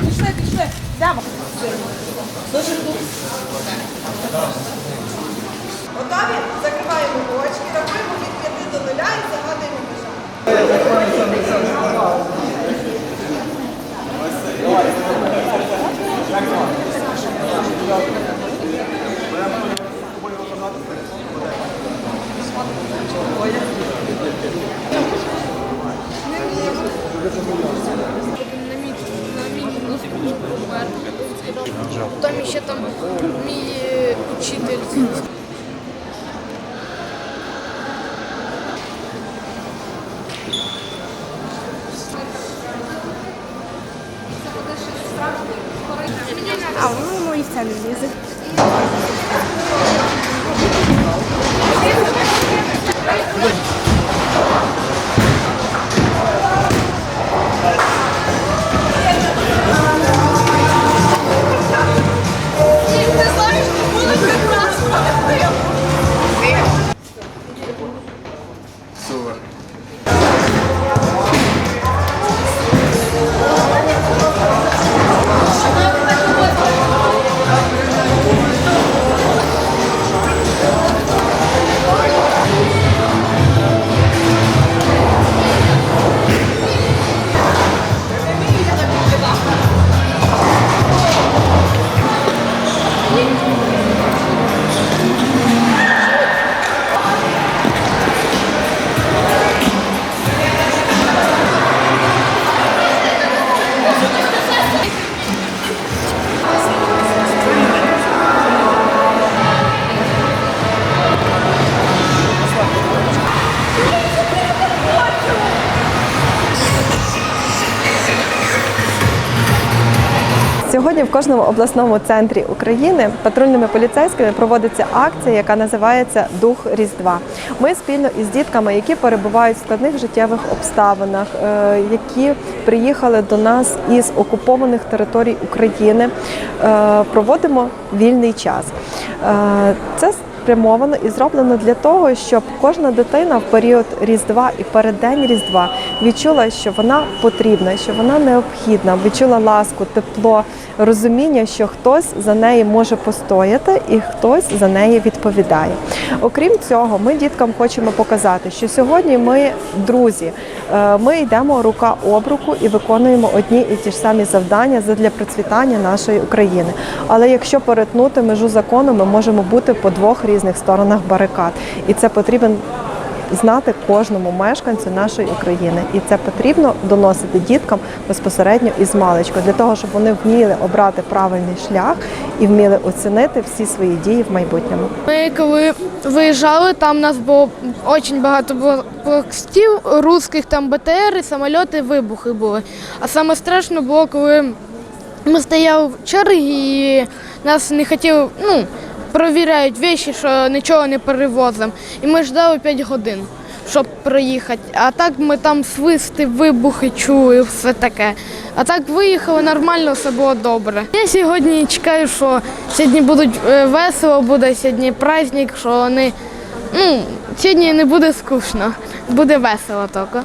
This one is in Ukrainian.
Пішли, пішли. Йдемо. Готові? Там ще там мій учитель. А воно мої це не Сьогодні в кожному обласному центрі України патрульними поліцейськими проводиться акція, яка називається Дух Різдва. Ми спільно із дітками, які перебувають в складних життєвих обставинах, е, які приїхали до нас із окупованих територій України, е, проводимо вільний час. Е, Це спрямовано і зроблено для того, щоб кожна дитина в період Різдва і переддень Різдва відчула, що вона потрібна, що вона необхідна, відчула ласку, тепло, розуміння, що хтось за неї може постояти і хтось за неї відповідає. Окрім цього, ми діткам хочемо показати, що сьогодні ми друзі, Е, ми йдемо рука об руку і виконуємо одні і ті ж самі завдання для процвітання нашої України. Але якщо перетнути межу закону, ми можемо бути по двох різних сторонах барикад, і це потрібен знати кожному мешканцю нашої України, і це потрібно доносити діткам безпосередньо із маличку, для того, щоб вони вміли обрати правильний шлях і вміли оцінити всі свої дії в майбутньому. Ми коли виїжджали, там нас було дуже багато блокстів, русських там БТРи, самольоти, вибухи були. А саме страшно було, коли ми стояли в черги і нас не хотіли, ну, провіряють віші, що нічого не перевозимо. І ми ждали 5 годин, щоб проїхати. А так ми там свисти, вибухи чули, все таке. А так виїхали нормально, все було добре. Я сьогодні чекаю, що сьогодні будуть е, весело, буде сьогодні праздник, що вони. Ну, сьогодні не буде скучно, буде весело тільки.